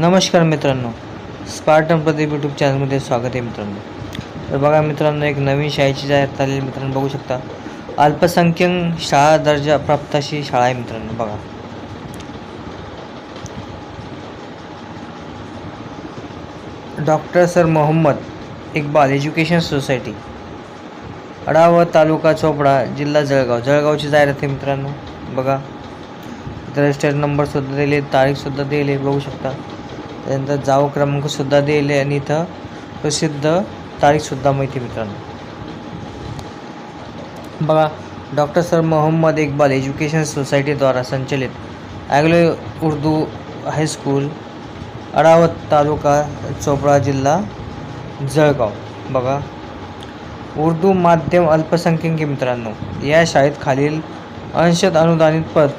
नमस्कार मित्रांनो. Spartan Pradeep YouTube चॅनलमध्ये स्वागत आहे मित्रांनो. तर बघा मित्रांनो एक नवीन शाळेची जाहिरात आलेली मित्रांनो बघू शकता. अल्पसंख्याक शाळा दर्जा प्राप्त अशी शाळा आहे मित्रांनो बघा. Doctor sir Mohammad Iqbal education society Adavat taluka Chopda जिल्हा जळगाव. जळगावची जाहिरात आहे मित्रांनो बघा. रजिस्टर नंबरसुद्धा दिले तारीखसुद्धा दिले बघू शकता. त्यानंतर जाव क्रमांकसुद्धा दिले आणि इथं प्रसिद्ध तारीखसुद्धा माहिती मित्रांनो. बघा doctor sir Mohammad Iqbal education सोसायटीद्वारा संचलित Anglo Urdu high school Adavat taluka Chopda जिल्हा जळगाव. बघा उर्दू माध्यम अल्पसंख्याक मित्रांनो या शाळेत खालील अंशत अनुदानित पद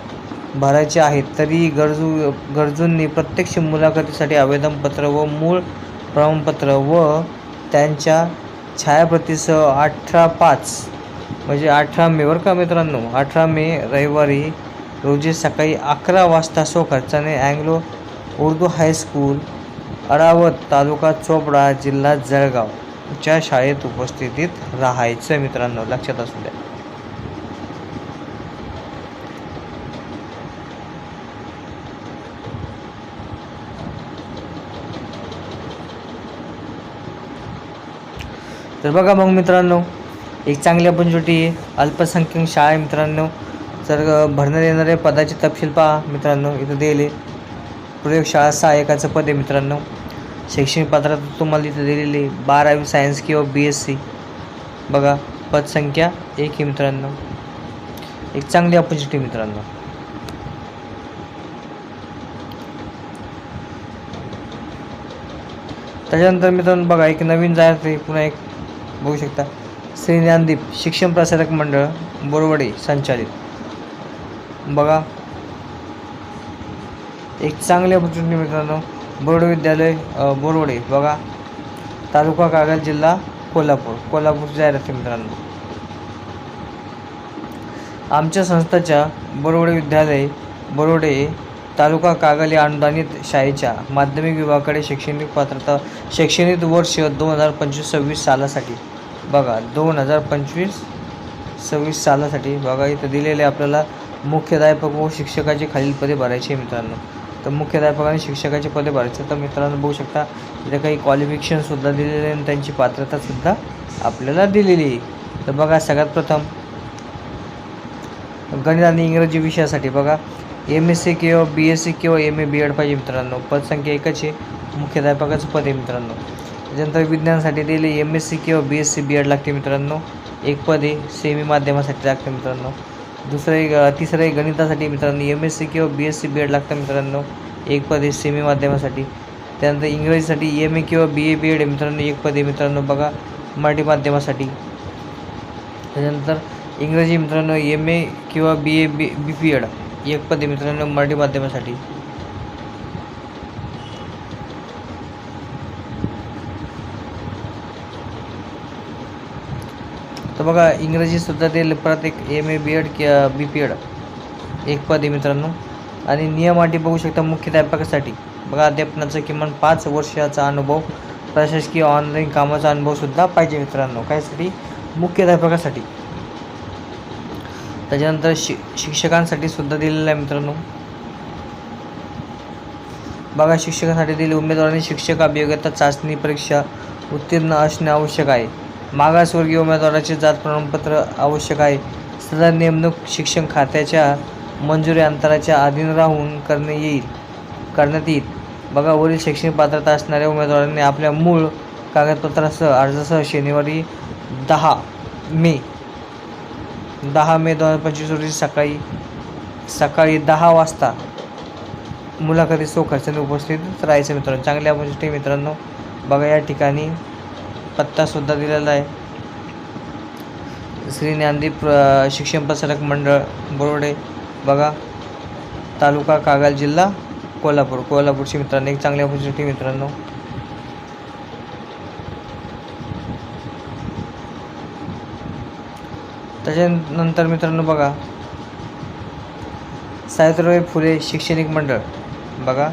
भरायचे आहेत तरी गरजू गरजूंनी प्रत्यक्ष मुलाखतीसाठी आवेदनपत्र व मूळ प्रमाणपत्र व त्यांच्या छायाप्रतीसह अठरा पाच म्हणजे अठरा मे का मित्रांनो? अठरा मे रविवारी रोजी सकाळी अकरा वाजता सो खर्चाने Anglo Urdu high school Adavat taluka Chopda जिल्हा जळगाव च्या शाळेत उपस्थितीत राहायचं मित्रांनो लक्षात असू द्या. तर बघा मग मित्रांनो एक चांगली ऑपॉर्च्युनिटी आहे अल्पसंख्याक शाळा आहे मित्रांनो. जर भरण्यात येणारे पदाचे तपशील पहा मित्रांनो इथं दिले प्रयोगशाळा सहाय्यकाचं पद आहे मित्रांनो. शैक्षणिक पात्रात तुम्हाला इथं दिलेली आहे. बारावी सायन्स किंवा बी एस सी बघा पदसंख्या एक आहे मित्रांनो. एक चांगली अपॉर्च्युनिटी मित्रांनो. त्याच्यानंतर मित्रांनो बघा एक नवीन जाहिरात आहे. पुन्हा एक बघू शकता. श्री ज्ञानदीप शिक्षण प्रसारक मंडळ बोरवडे संचालित. बघा. एक चांगली ऑपॉर्च्युनिटी मित्रांनो बोर्ड विद्यालय बोरवडे. बघा. तालुका कागद जिल्हा कोल्हापूर. कोल्हापूर जाहिरात मित्रांनो. आमच्या संस्थेच्या बोरवडे विद्यालय बोरवडे तालुका कागल या अनुदानित शाळेच्या माध्यमिक विभागाकडे शैक्षणिक पात्रता शैक्षणिक वर्ष दोन हजार पंचवीस सव्वीस सालासाठी. बघा दोन हजार पंचवीस सव्वीस सालासाठी. बघा इथं दिलेले आपल्याला मुख्याध्यापक व शिक्षकाची खालील पदे भरायची आहे मित्रांनो. तर मुख्याध्यापक आणि शिक्षकाची पदे भरायचे तर मित्रांनो बघू शकता इथे काही क्वालिफिकेशनसुद्धा दिलेले आहे आणि त्यांची पात्रतासुद्धा आपल्याला दिलेली तर बघा सगळ्यात प्रथम गणित आणि इंग्रजी विषयासाठी बघा. एम एस सी किंवा बी एस सी किंवा एम ए बी एड पाहिजे मित्रांनो. पदसंख्या एकच आहे. मुख्याध्यापकाचं पद आहे मित्रांनो. त्याच्यानंतर विज्ञानासाठी दिले एम एस सी किंवा B S C B Ed लागते मित्रांनो. एक पद आहे. सेमी माध्यमासाठी लागते मित्रांनो. दुसरं एक तिसरं गणितासाठी मित्रांनो. एम एस सी किंवा B S C B Ed लागतं मित्रांनो. एक पद आहे. सेमी माध्यमासाठी त्यानंतर इंग्रजीसाठी एम ए किंवा बी ए बी एड आहे मित्रांनो. एक पद आहे मित्रांनो. बघा. मराठी माध्यमासाठी त्याच्यानंतर इंग्रजी मित्रांनो. एम ए किंवा बी A B B P Ed एक पदे मित्रांनो मराठी माध्यमासाठी. तर बघा इंग्रजीसुद्धा ते परत एक एम ए बी एड कि बी पी एड एक पद आहे मित्रांनो. आणि नियम अटी बघू शकता मुख्याध्यापकासाठी. बघा अध्यापनाचा किमान पाच वर्षाचा अनुभव प्रशासकीय ऑनलाईन कामाचा अनुभवसुद्धा पाहिजे मित्रांनो. कायसाठी मुख्याध्यापकासाठी. त्याच्यानंतर शि शिक्षकांसाठी सुद्धा दिलेलं आहे मित्रांनो. बघा शिक्षकांसाठी दिली उमेदवारांनी शिक्षक अभियोग्यता चाचणी परीक्षा उत्तीर्ण असणे आवश्यक आहे. मागासवर्गीय उमेदवाराचे जात प्रमाणपत्र आवश्यक आहे. सदर नेमणूक शिक्षण खात्याच्या मंजुरी अंतराच्या अधीन राहून करणे येईल करण्यात येईल. बघा वरील शैक्षणिक पात्रता असणाऱ्या उमेदवारांनी आपल्या मूळ कागदपत्रासह अर्जासह शनिवारी दहा मे दहा मे दोन हजार पंचवीस रोजी सकाळी सकाळी दहा वाजता मुलाखती सोखर्षाने उपस्थित राहायचं मित्रांनो. चांगल्या गोष्टी मित्रांनो बघा या ठिकाणी पत्तासुद्धा दिलेला आहे. श्री ज्ञानदीप शिक्षण प्रसारक मंडळ बोर्डे बघा. तालुका कागल जिल्हा कोल्हापूर. कोल्हापूरची मित्रांनो एक चांगली ऑपॉर्च्युनिटी मित्रांनो त्याच्यानंतर मित्रांनो बघा. सावित्रीबाई फुले शैक्षणिक मंडळ बघा.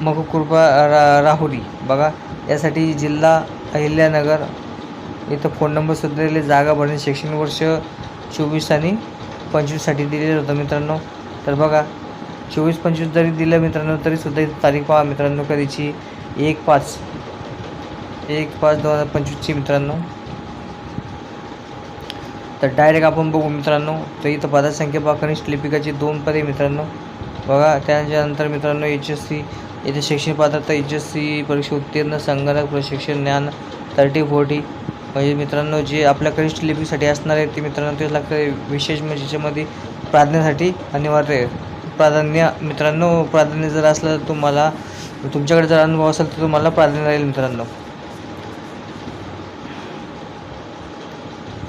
मकुकृपा रा राहुरी बघा. यासाठी जिल्हा अहिल्यानगर इथं फोन नंबर दिले जागा भरणे शैक्षणिक वर्ष चोवीस आणि पंचवीससाठी दिलेलं होतं मित्रांनो. तर बघा चोवीस पंचवीस जरी दिलं मित्रांनो तरीसुद्धा इथं तारीख पहा मित्रांनो कधीची? एक पाच एक पाच दोन हजार पंचवीसची मित्रांनो. तर डायरेक्ट आपण बघू मित्रांनो. तर इथं पदासंख्या पहा कनिष्ठ लिपिकाची दोन पदे मित्रांनो. बघा त्याच्यानंतर मित्रांनो एच एस सी येथे शैक्षणिक पात्रता एच एस सी परीक्षा उत्तीर्ण संगणक प्रशिक्षण ज्ञान थर्टी फोर्टी म्हणजे मित्रांनो जे आपल्या कनिष्ठ लिपीसाठी असणार आहे ते मित्रांनो ते लागतं विशेष म्हणजे याच्यामध्ये प्राज्ञासाठी अनिवार्य आहे. प्राधान्य मित्रांनो प्राधान्य जर असलं तर तुम्हाला तुमच्याकडे जर अनुभव असेल तर तुम्हाला प्राधान्य राहील मित्रांनो.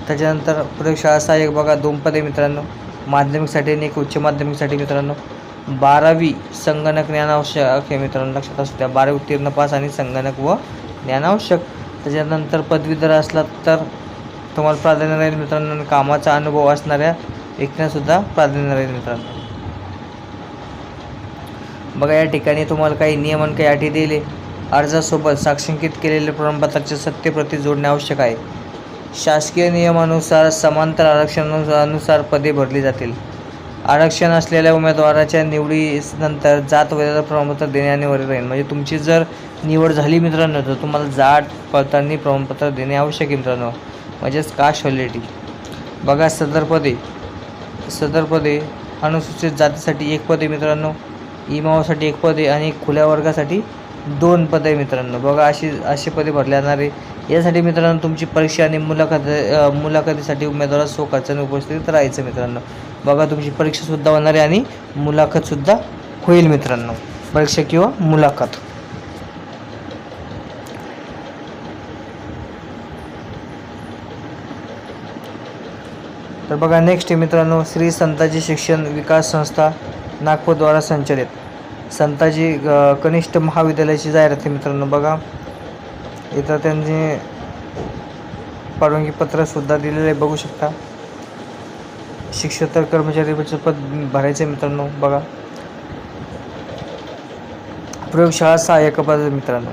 त्याच्यानंतर प्रयोगशाळा सहाय्यक बघा दोन पदे मित्रांनो. माध्यमिकसाठी आणि एक उच्च माध्यमिकसाठी मित्रांनो. बारावी संगणक ज्ञान आवश्यक आहे मित्रांनो लक्षात असू द्या. बारावी उत्तीर्ण पास आणि संगणक व ज्ञानावश्यक. त्याच्यानंतर पदवीधर असला तर तुम्हाला प्राधान्य राहील मित्रांनो कामाचा अनुभव असणाऱ्या व्यक्तींनासुद्धा प्राधान्य राहील मित्रांनो. बघा या ठिकाणी तुम्हाला काही नियमन काही अटी दिले. अर्जासोबत साक्षांकित केलेले प्रमाणपत्राचे सत्यप्रती जोडणे आवश्यक आहे. शासकीय नियमानुसार समांतर आरक्षणानुसार पदे भरली जातील. आरक्षण असलेल्या उमेदवाराच्या निवडीनंतर जात वैधता प्रमाणपत्र देणे अनिवार्य राहील. म्हणजे तुमची जर निवड झाली मित्रांनो तर तुम्हाला जात पडताळणी प्रमाणपत्र देणे आवश्यक आहे मित्रांनो. म्हणजेच कास्ट व्हॅलिडिटी बघा सदर पदे. सदर पदे अनुसूचित जातीसाठी एक पदे मित्रांनो इमावासाठी एक पदे आणि खुल्या वर्गासाठी दोन पदे मित्रांनो. बघा अशी असे पदे भरले जाणारे यासाठी मित्रांनो तुमची परीक्षा आणि मुलाखत मुलाखतीसाठी उमेदवारात सोकाचं उपस्थित राहायचं मित्रांनो. बघा तुमची परीक्षासुद्धा होणार आहे आणि मुलाखतसुद्धा होईल मित्रांनो. परीक्षा किंवा मुलाखत. तर बघा नेक्स्ट आहे मित्रांनो श्री संताजी शिक्षण विकास संस्था नागपूरद्वारा संचलित. संताजी कनिष्ठ महाविद्यालयाची जाहिरात आहे मित्रांनो बघा. इथं त्यांनी परवानगी पत्रसुद्धा दिलेलं आहे बघू शकता. शिक्षक कर्मचारी पद भरायचं आहे मित्रांनो बघा. प्रयोगशाळा सहाय्यक पद मित्रांनो.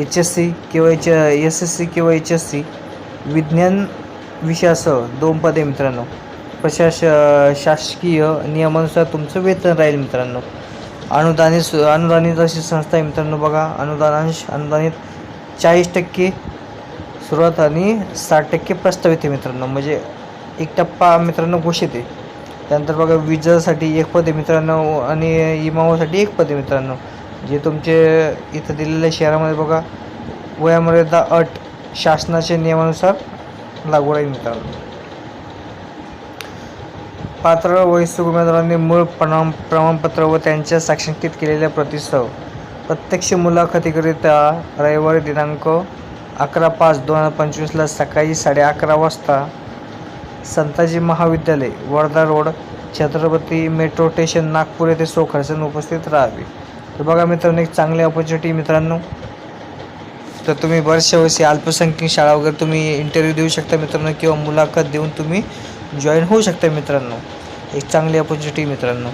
एच एस सी किंवा एच एस एस सी किंवा एच एस सी विज्ञान विषयासह दोन पदे मित्रांनो. प्रशास शासकीय नियमानुसार तुमचं वेतन राहील मित्रांनो. अनुदानित अनुदानित अशी संस्था आहे मित्रांनो बघा. अनुदानांश अनुदानित चाळीस टक्के सुरुवात आणि साठ टक्के प्रस्तावित आहे मित्रांनो. म्हणजे एक टप्पा मित्रांनो घोषित आहे त्यानंतर बघा विजासाठी एक पद आहे मित्रांनो आणि इमावासाठी एक पद आहे मित्रांनो. जे तुमचे इथं दिलेल्या शहरामध्ये बघा वयामर्यादा अट शासनाच्या नियमानुसार लागू राहील मित्रांनो. पात्र वयस्क उमेदवारांनी मूळ प्रमाण प्रमाणपत्र व त्यांच्या साक्षांकित केलेल्या प्रतिसह प्रत्यक्ष मुलाखतीकरिता रविवारी दिनांक अकरा पाच दोन हजार पंचवीसला सकाळी साडे अकरा वाजता संताजी महाविद्यालय Wardha road Chhatrapati metro station Nagpur येथे सोखर्चाने उपस्थित राहावे. तर बघा मित्रांनो एक चांगली ऑपॉर्च्युनिटी मित्रांनो. तर तुम्ही बऱ्याचशा वर्षी अल्पसंख्याक शाळा वगैरे तुम्ही इंटरव्ह्यू देऊ शकता मित्रांनो किंवा मुलाखत देऊन तुम्ही जॉईन होऊ शकता मित्रांनो. एक चांगली ऑपॉर्च्युनिटी मित्रांनो.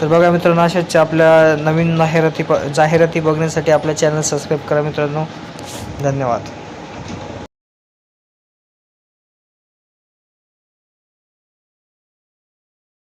तर बघा मित्रांनो अशाच आपल्या नवीन जाहिराती जाहिराती बघण्यासाठी आपल्या चॅनल सबस्क्राईब करा मित्रांनो. धन्यवाद.